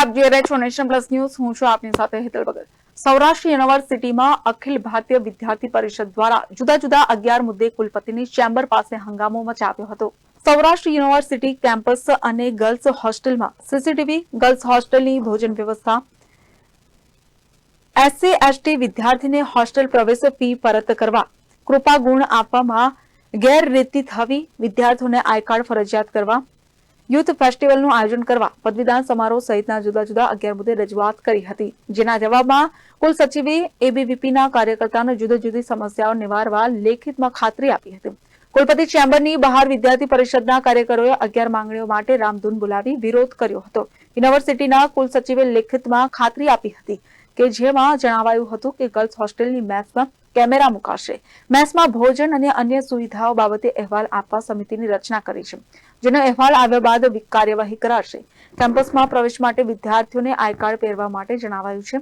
આપ જોઈ રહ્યા છો નેશન પ્લસ ન્યૂઝ હું છું આપની સાથે હેતલ ભગત. સૌરાષ્ટ્ર યુનિવર્સિટીમાં અખિલ ભારતીય વિદ્યાર્થી પરિષદ દ્વારા જુદા જુદા અગિયાર મુદ્દે કુલપતિની ચેમ્બર પાસે હંગામો મચાવ્યો હતો. સૌરાષ્ટ્ર યુનિવર્સિટી કેમ્પસ અને ગર્લ્સ હોસ્ટેલમાં સીસીટીવી ગર્લ્સ હોસ્ટેલની ભોજન વ્યવસ્થા. એસસી, એસટી વિદ્યાર્થીને હોસ્ટેલ પ્રવેશ ફી પરત કરવા. કૃપા ગુણ આપવામાં ગેરરીતિ થવી, વિદ્યાર્થીઓને આઈ કાર્ડ ફરજિયાત કરવા. યુથ ફેસ્ટિવલનું આયોજન કરવા પદવીદાન સમારોહ સહિતના જુદા જુદા અગિયાર મુદ્દે રજૂઆત કરી હતી. જેના જવાબમાં કુલ એબીવીપીના કાર્યકર્તાઓને જુદી જુદી સમસ્યાઓ નિવારવા લેખિતમાં ખાતરી આપી હતી. કુલપતિ ચેમ્બરની બહાર વિદ્યાર્થી પરિષદના કાર્યકરોએ અગિયાર માંગણીઓ માટે રામધૂન બોલાવી વિરોધ કર્યો હતો. યુનિવર્સિટીના કુલ સચિવે લેખિતમાં ખાતરી આપી હતી. કે જેમાં જણાવાયું હતું કે ગર્લ્સ હોસ્ટેલની મેસમાં કેમેરા મુકાશે. મેસમાં ભોજન અને અન્ય સુવિધાઓ બાબતે અહેવાલ આપવા સમિતિની રચના કરી છે, જેનો અહેવાલ આવ્યા બાદ કાર્યવાહી કરાશે. કેમ્પસમાં પ્રવેશ માટે વિદ્યાર્થીઓને આઈ કાર્ડ પહેરવા માટે જણાવાયું છે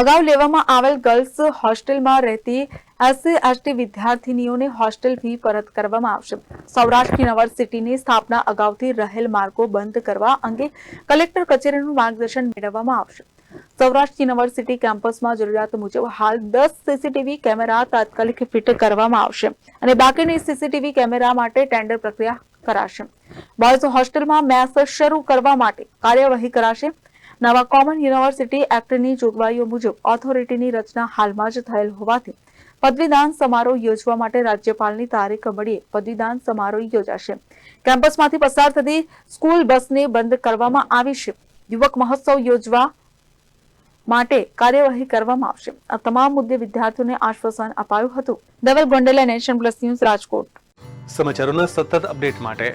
અગાઉ લેવામાં આવેલ ગર્લ્સ હોસ્ટેલમાં રહેતી એસસી એસટી વિદ્યાર્થીનીઓને હોસ્ટેલ ફી પરત કરવામાં આવશે. સૌરાષ્ટ્ર યુનિવર્સિટીની સ્થાપના અગાઉથી રહેલ માર્ગો બંધ કરવા અંગે કલેક્ટર કચેરીનું માર્ગદર્શન મેળવવામાં આવશે. સૌરાષ્ટ્ર યુનિવર્સિટી કેમ્પસમાં જરૂરિયાત મુજબ હાલ દસ સીસીટીવી કેમેરા તાત્કાલિક ફિટ કરવામાં આવશે અને બાકીની સીસીટીવી કેમેરા માટે ટેન્ડર પ્રક્રિયા કરાશે. બોયઝ હોસ્ટેલમાં મેસ શરૂ કરવા માટે કાર્યવાહી કરાશે. નવા કોમન યુનિવર્સિટી એક્ટની જોગવાઈઓ મુજબ ઓથોરિટીની રચના હાલમાં જ થયેલ હોવાથી પદવીદાન સમારોહ યોજવા માટે રાજ્યપાલની તારીખ મળીએ પદવીદાન સમારોહ યોજાશે. કેમ્પસમાંથી પસાર થતી સ્કૂલ બસને બંધ કરવામાં આવી છે. યુવક મહોત્સવ યોજવા માટે કાર્યવાહી કરવામાં આવશે. આ તમામ મુદ્દે વિદ્યાર્થીઓને આશ્વાસન અપાયું હતું. Deval Gondela nation plus news Rajkot. સમાચારોના સતત અપડેટ માટે